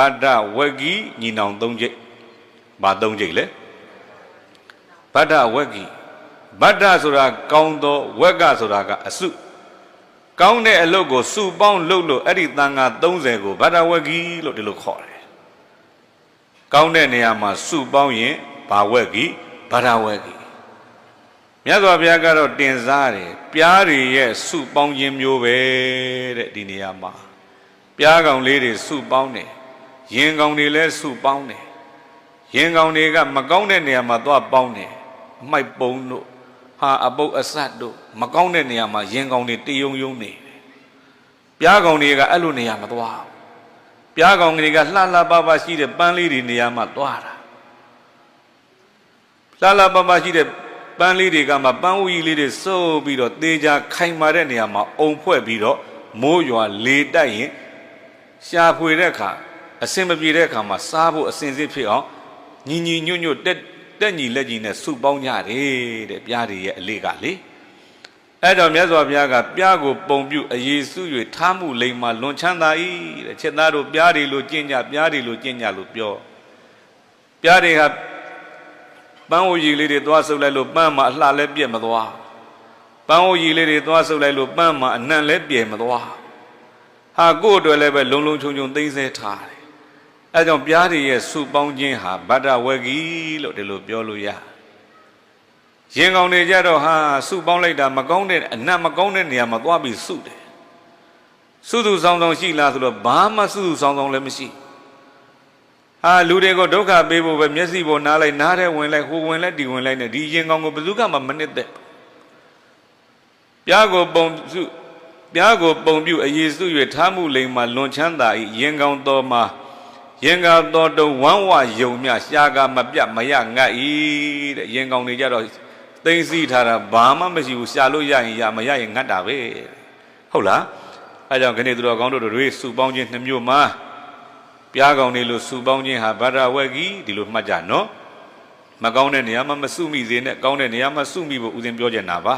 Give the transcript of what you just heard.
ဗဒ္ဒဝဂီညီနောင်၃ကျိတ်ဘာ၃ကျိတ်လဲဗဒ္ဒဝဂီဗဒ္ဒဆိုတာကောင်းသောဝက်ကဆိုတာကအစုကောင်းတဲ့အလုပ်ကိုစုပေါင်းလုပ်လို့အဲ့ဒီတန်ခါ30ကိုဗဒ္ဒဝဂီလို့ဒီလိုခေါ်တယ်ကောင်းတဲ့နေရာမှာစုပေါင်းရင်ဘာဝဂီဗဒ္ဒဝဂီမြတ်စွာဘုရားကတော့တင်စားတယ်ပြားတွေရဲ့စုပေါင်းခြင်းမျိုးပဲတဲ့ဒီနေရာမှာပြားကောင်လေးတွေစုပေါင်းတယ် ရင်ကောင်တွေလည်းစုပေါင်းတယ်ရင်ကောင်တွေကမကောင်းတဲ့နေရာမှာသွားပေါင်းတယ်အမိုက်ပုံတို့ဟာအပုပ်အဆတ်တို့မကောင်းတဲ့နေရာမှာရင်ကောင်တွေတယုံယုံနေတယ်ပြားကောင်တွေကအဲ့လိုနေရာမသွားဘူးပြားကောင်တွေကလှလှပပရှိတဲ့ပန်းလေးတွေနေရာမှာသွားတာလှလှပပရှိတဲ့ပန်းလေးတွေကမှပန်းဝီလေးတွေစိုးပြီးတော့တေချာခိုင်မာတဲ့နေရာမှာအုံဖွဲ့ပြီးတော့မိုးရွာလေတိုက်ရင်ရှာဖွေတဲ့အခါ အစင်မပြေတဲ့အခါမှာစားဖို့အစင်စစ်ဖြစ်အောင်ညီညီညွတ်ညွတ်တက်တက်ညီလက်ညီနဲ့စုပေါင်းကြတယ်တဲ့ပြားတွေရဲ့အလေးကလေအဲ့တော့မြတ်စွာဘုရားကပြားကိုပုံပြုအရေးစု၍ထားမှုလိမ္မာလွန်ချမ်းသာ၏တဲ့ချက်သားတို့ပြားတွေလိုကျင့်ကြပြားတွေလိုကျင့်ကြလို့ပြောပြားတွေဟာပန်းဝရီလေးတွေသွားဆုပ်လိုက်လို့ပန်းမှာအလှလဲပြက်မသွားပန်းဝရီလေးတွေသွားဆုပ်လိုက်လို့ပန်းမှာအနံ့လဲပြဲမသွားဟာကို့အတွက်လည်းပဲလုံလုံချုံချုံသိမ့်ဆဲထားတယ် အဲကြောင့်ပြားတွေရဲ့စုပေါင်းခြင်းဟာဗဒ္ဒဝဂီလို့ဒီလိုပြောလို့ရရင်ကောင်တွေကြတော့ဟာစုပေါင်းလိုက်တာမကောင်းတဲ့အနံ့မကောင်းတဲ့နေရာမှာသွားပြီးစုတယ်စုသူဆောင်ဆောင်ရှိလားဆိုတော့ဘာမှစုသူဆောင်ဆောင်လည်းမရှိဟာလူတွေကိုဒုက္ခပေးဖို့ပဲမျက်စိပေါ်နားလိုက်နားတဲ့ဝင်လိုက်ဟိုဝင်လိုက်ဒီဝင်လိုက်နဲ့ဒီရင်ကောင်ကိုဘယ်သူကမှမနစ်သက်ပြားကိုပုံစုပြားကိုပုံပြုအရေးစု၍ထားမှုလိမ်မှာလွန်ချမ်းသာ၏ရင်ကောင်တော်မှာ ရင်ကောင်တော်တုံဝမ်းဝယုံမြရှားကမပြတ်မရငတ်၏တဲ့ရင်ကောင်တွေကြတော့သိမ့်စီထားတာဘာမှမရှိဘူးရှာလို့ရရင်ရမရရင်ငတ်တာပဲဟုတ်လားအဲကြောင့်ခဏသူတော်ကောင်းတို့တွေစုပေါင်းခြင်းနှမျိုးမှာပြားကောင်တွေလို့စုပေါင်းခြင်းဟာဗဒ္ဒဝက်ကြီးဒီလိုမှတ်ကြနော်မကောင်းတဲ့နေရာမှာမစုမိစေနဲ့ကောင်းတဲ့နေရာမှာစုမိဖို့ဦးဇင်းပြောကြတာပါ